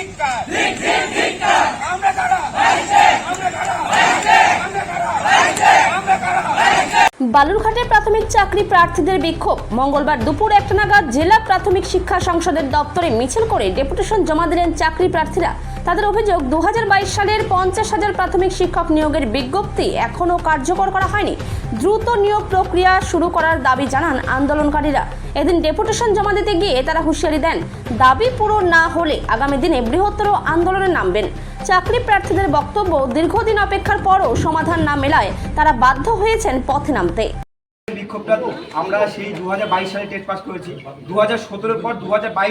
ধিক্কার আমরা কারা আমরা কারা আমরা কারা আমরা কারা বালুরঘাটে প্রাথমিক চাকরি প্রার্থীদের বিক্ষোভ। মঙ্গলবার দুপুর একটা নাগাদ জেলা প্রাথমিক শিক্ষা সংসদের দপ্তরে মিছিল করে ডেপুটেশন জমা দিলেন চাকরি প্রার্থীরা। তাদের অভিযোগ, দুহাজার বাইশ সালের পঞ্চাশ হাজার প্রাথমিক শিক্ষক নিয়োগের বিজ্ঞপ্তি এখনও কার্যকর করা হয়নি। দ্রুত নিয়োগ প্রক্রিয়া শুরু করার দাবি জানান আন্দোলনকারীরা। এদিন ডেপুটেশন জমা দিতে গিয়ে তারা হুঁশিয়ারি দেন, দাবি পূরণ না হলে আগামী দিনে বৃহত্তর আন্দোলনে নামবেন। চাকরি প্রার্থীদের বক্তব্য দীর্ঘদিন অপেক্ষার পরও সমাধান না মেলায় তারা বাধ্য হয়েছেন পথে নামতে। বিক্ষোভটা আমরা সেই দু সালে টেট পাস করেছি। দু হাজার পর দু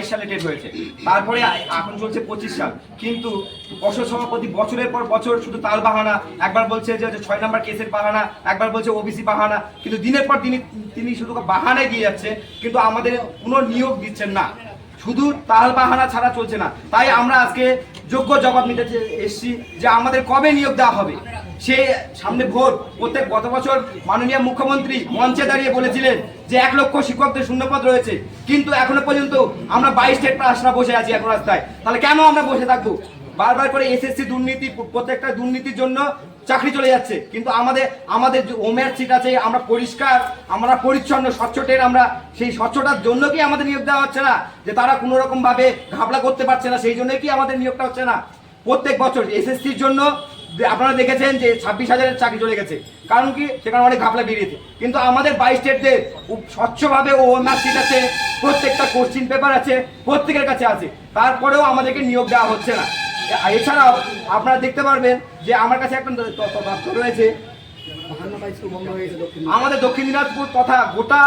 সালে টেট হয়েছে। তারপরে এখন চলছে পঁচিশ সাল। কিন্তু সভাপতি বছরের পর বছর শুধু বাহানা। একবার বলছে যে ছয় নম্বর কেসের বাহানা, একবার বলছে ওবিসি বাহানা। কিন্তু দিনের পর তিনি তিনি শুধু বাহানায় দিয়ে যাচ্ছে, কিন্তু আমাদের কোনো নিয়োগ দিচ্ছেন না। শুধু তাল বাহানা ছাড়া চলছে না। তাই আমরা আজকে যোগ্য জবাব নিতে এসেছি যে আমাদের কবে নিয়োগ দেওয়া হবে? সে সামনে ভোট প্রত্যেক গত বছর মাননীয় মুখ্যমন্ত্রী মঞ্চে দাঁড়িয়ে বলেছিলেন যে এক লক্ষ শিক্ষকদের শূন্যপদ রয়েছে। কিন্তু এখনও পর্যন্ত আমরা বাইশ স্টেট পাসরা বসে আছি এখন রাস্তায়। তাহলে কেন আমরা বসে থাকব? বারবার করে এসএসসি দুর্নীতি, প্রত্যেকটা দুর্নীতির জন্য চাকরি চলে যাচ্ছে। কিন্তু আমাদের আমাদের যে ওমের সিট আছে, আমরা পরিষ্কার, আমরা পরিচ্ছন্ন স্বচ্ছটের আমরা সেই স্বচ্ছতার জন্য কি আমাদের নিয়োগ দেওয়া হচ্ছে না? যে তারা কোনো রকম ঘাবলা করতে পারছে না, সেই জন্যই কি আমাদের নিয়োগটা হচ্ছে না? প্রত্যেক বছর এসএসসির জন্য আপনারা দেখেছেন যে ছাব্বিশ হাজারের চাকরি চলে গেছে। কারণ কি? সেখানে অনেক ঘাপলা বেরিয়েছে। কিন্তু আমাদের বাইশ স্টেটদের স্বচ্ছভাবে ও সিট আছে, প্রত্যেকটা কোশ্চিন পেপার আছে, প্রত্যেকের কাছে আছে। তারপরেও আমাদেরকে নিয়োগ দেওয়া হচ্ছে না। এছাড়াও আপনারা দেখতে পারবেন যে আমার কাছে একটা তথ্য রয়েছে। আমাদের দক্ষিণ দিনাজপুর তথা গোটা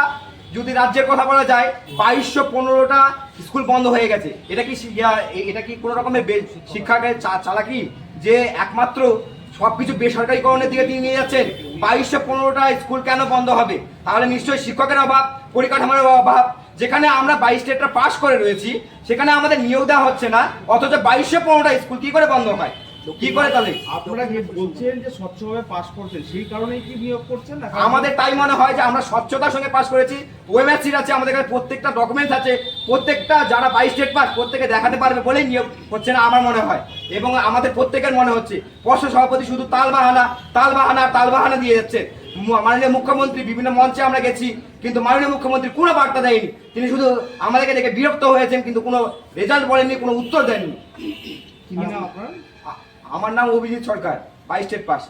যদি রাজ্যের কথা বলা যায়, বাইশশো পনেরোটা স্কুল বন্ধ হয়ে গেছে। এটা কি এটা কি কোনো রকমের শিক্ষাকে চালাকি? যে একমাত্র সবকিছু বেসরকারিকরণের দিকে তিনি নিয়ে যাচ্ছেন বাইশশো পনেরোটা স্কুল কেন বন্ধ হবে? তাহলে নিশ্চয়ই শিক্ষকের অভাব, পরিকাঠামোর অভাব। যেখানে আমরা বাইশ স্টেটটা পাশ করে রয়েছি, সেখানে আমাদের নিয়োগ দেওয়া হচ্ছে না, অথচ বাইশশো পনেরোটা স্কুল কি করে বন্ধ হয়? কি করে তাহলে? আপনারা বলছেন যে স্বচ্ছভাবে পাস করছেন সেই কারণেই কি নিয়োগ করছেন না? আমাদের তাই মনে হয় যে আমরা স্বচ্ছতার সঙ্গে পাস করেছি। ওয়েমার আছে আমাদের কাছে প্রত্যেকটা ডকুমেন্টস আছে। প্রত্যেকটা যারা বাই স্টেট পাস প্রত্যেকে দেখাতে পারবে বলেই নিয়োগ হচ্ছে না আমার মনে হয়। এবং আমাদের প্রত্যেকের মনে হচ্ছে পর্ষদ সভাপতি শুধু তাল বাহানা তাল বাহানা তাল বাহানা দিয়ে যাচ্ছে। মাননীয় মুখ্যমন্ত্রী বিভিন্ন মঞ্চে আমরা গেছি কিন্তু মাননীয় মুখ্যমন্ত্রী কোনো বার্তা দেয়নি। তিনি শুধু আমাদেরকে দেখে বিরক্ত হয়েছেন কিন্তু কোনো রেজাল্ট বলেননি কোনো উত্তর দেননি। আপনার? আমার নাম Abhijit Sarkar by state pass.